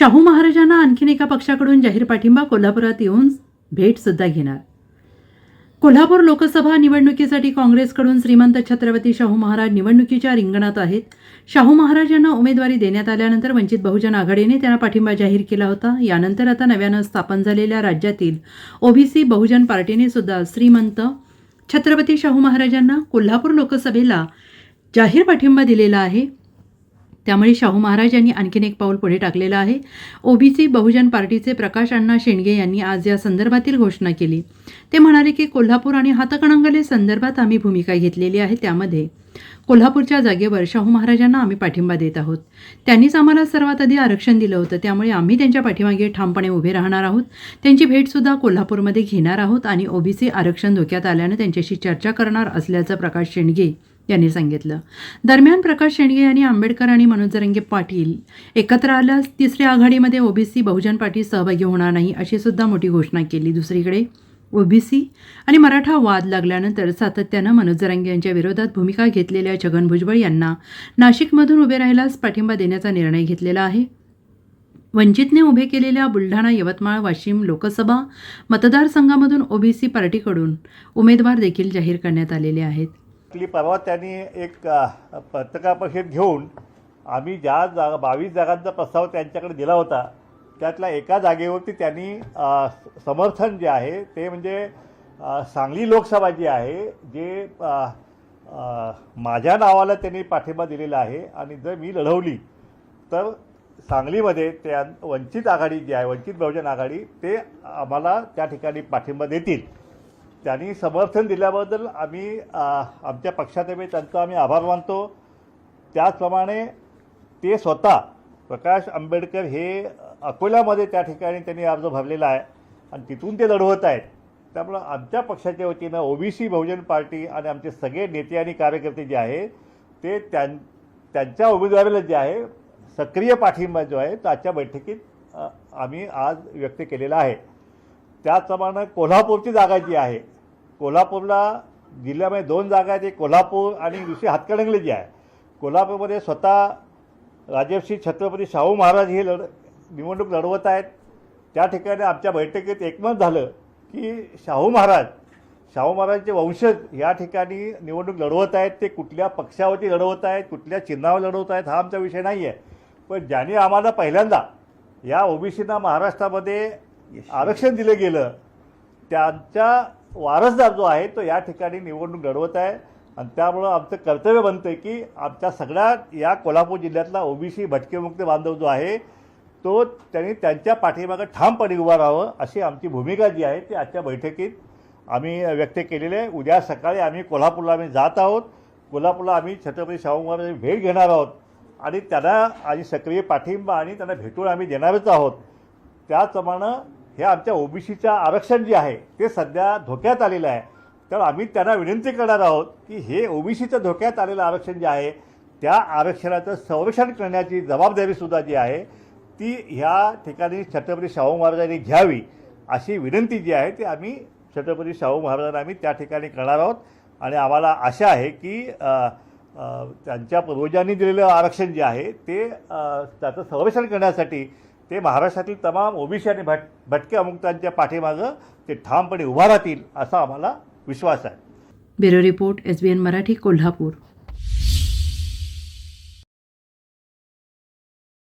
शाहू महाराजांना आणखीन एका पक्षाकडून जाहीर पाठिंबा कोल्हापुरात येऊन भेटसुद्धा घेणार. कोल्हापूर लोकसभा निवडणुकीसाठी काँग्रेसकडून श्रीमंत छत्रपती शाहू महाराज निवडणुकीच्या रिंगणात आहेत. शाहू महाराज यांना उमेदवारी देण्यात आल्यानंतर वंचित बहुजन आघाडीने त्यांना पाठिंबा जाहीर केला होता. यानंतर आता नव्यानं स्थापन झालेल्या राज्यातील ओबीसी बहुजन पार्टीने सुद्धा श्रीमंत छत्रपती शाहू महाराजांना कोल्हापूर लोकसभेला जाहीर पाठिंबा दिलेला आहे. त्यामुळे शाहू महाराज यांनी आणखीन एक पाऊल पुढे टाकलेलं आहे. ओबीसी बहुजन पार्टीचे प्रकाश अण्णा शेंडगे यांनी आज या संदर्भातील घोषणा केली. ते म्हणाले की कोल्हापूर आणि हातकणंगले संदर्भात आम्ही भूमिका घेतलेली आहे त्यामध्ये. कोल्हापूरच्या जागेवर शाहू महाराजांना आम्ही पाठिंबा देत आहोत. त्यांनीच आम्हाला सर्वात आधी आरक्षण दिलं होतं त्यामुळे आम्ही त्यांच्या पाठीमागे ठामपणे उभे राहणार आहोत. त्यांची भेटसुद्धा कोल्हापूरमध्ये घेणार आहोत आणि ओबीसी आरक्षण धोक्यात आल्यानं त्यांच्याशी चर्चा करणार असल्याचं प्रकाश शेंडगे यांनी सांगितलं. दरम्यान प्रकाश शेंडगे यांनी आंबेडकर आणि मनोज जरंगे पाटील एकत्र आल्यास तिसऱ्या आघाडीमध्ये ओबीसी बहुजन पार्टी सहभागी होणार नाही अशी सुद्धा मोठी घोषणा केली. दुसरीकडे ओबीसी आणि मराठा वाद लागल्यानंतर सातत्यानं मनोज जरांगे यांच्या विरोधात भूमिका घेतलेल्या छगन भुजबळ यांना नाशिकमधून उभे राहिल्यास पाठिंबा देण्याचा निर्णय घेतलेला आहे. वंचितने उभे केलेल्या बुलढाणा यवतमाळ वाशिम लोकसभा मतदारसंघामधून ओबीसी पार्टीकडून उमेदवार देखील जाहीर करण्यात आलेले आहेत. आपली परवा त्यांनी एक पत्रकार परिषद घेऊन आम्ही ज्या जागा बावीस जागांचा प्रस्ताव त्यांच्याकडे दिला होता त्यातल्या एका जागेवरती त्यांनी समर्थन जे आहे ते म्हणजे सांगली लोकसभा जी आहे जे माझ्या नावाला त्यांनी पाठिंबा दिलेला आहे आणि जर मी लढवली तर सांगलीमध्ये त्या वंचित आघाडी जी आहे वंचित बहुजन आघाडी ते आम्हाला त्या ठिकाणी पाठिंबा देतील. त्यांनी समर्थन दिल्याबद्दल आम्ही आमच्या पक्षातर्फे त्यांचा आम्ही आभार मानतो. त्याचप्रमाणे ते स्वतः प्रकाश आंबेडकर हे अकोल्यामध्ये त्या ठिकाणी त्यांनी अर्ज भरलेला आहे आणि तिथून ते लढवत आहेत. त्यामुळं आमच्या पक्षाच्या वतीनं ओबीसी बहुजन पार्टी आणि आमचे सगळे नेते आणि कार्यकर्ते जे आहे ते त्यां त्यांच्या उमेदवारीला जे आहे सक्रिय पाठिंबा जो आहे तो आजच्या बैठकीत आम्ही आज व्यक्त केलेला आहे. त्याचप्रमाणे कोल्हापूरची जागा जी आहे कोल्हापूरला जिल्ह्यामध्ये दोन जागा आहेत एक कोल्हापूर आणि दुसरी हातकणंगले जी आहे. कोल्हापूरमध्ये स्वतः राजर्षी छत्रपती शाहू महाराज हे लढ निवडणूक लढवत आहेत. त्या ठिकाणी आमच्या बैठकीत एकमत झालं की शाहू महाराज शाहू महाराजचे वंशज या ठिकाणी निवडणूक लढवत आहेत. ते कुठल्या पक्षावरती लढवत आहेत कुठल्या चिन्हावर लढवत आहेत हा आमचा विषय नाही आहे. पण ज्यांनी आम्हाला पहिल्यांदा या ओबीसींना महाराष्ट्रामध्ये आरक्षण दिलं गेलं त्यांच्या वारसदार जो आहे तो या ठिकाणी निवडणूक लढवत आहे. आणि त्यामुळं आमचं कर्तव्य बनतं की आमच्या सगळ्या या कोल्हापूर जिल्ह्यातला ओबीसी भटकेमुक्त बांधव जो आहे तो त्यांनी त्यांच्या पाठीमागं ठामपणे उभा राहावं अशी आमची भूमिका जी आहे ती आजच्या बैठकीत आम्ही व्यक्त केलेली आहे. उद्या सकाळी आम्ही कोल्हापूरला आम्ही जात आहोत. कोल्हापूरला आम्ही छत्रपती शाहू महाराज भेट घेणार आहोत. आणि त्यांना आणि सक्रिय पाठिंबा आणि त्यांना भेटून आम्ही देणारच आहोत. त्याचप्रमाणे हे आमच्या ओबीसीच्या आरक्षण जे आहे ते सध्या धोक्यात आलेलं आहे. तर आम्ही त्यांना विनंती करणार आहोत की हे ओबीसीचं धोक्यात आलेलं आरक्षण जे आहे त्या आरक्षणाचं संरक्षण करण्याची जबाबदारीसुद्धा जी आहे ती ह्या ठिकाणी छत्रपती शाहू महाराजांनी घ्यावी अशी विनंती जी आहे ती आम्ही छत्रपती शाहू महाराजांना आम्ही त्या ठिकाणी करणार आहोत. आणि आम्हाला आशा आहे की त्यांच्या पूर्वजांनी दिलेलं आरक्षण जे आहे ते त्याचं संरक्षण करण्यासाठी ते महाराष्ट्रातील तमाम ओबीसी आणि भट भटक्या मुक्तांच्या पाठीमागं ते ठामपणे उभा राहतील असा आम्हाला विश्वास आहे. Bureau report S B N Marathi Kolhapur.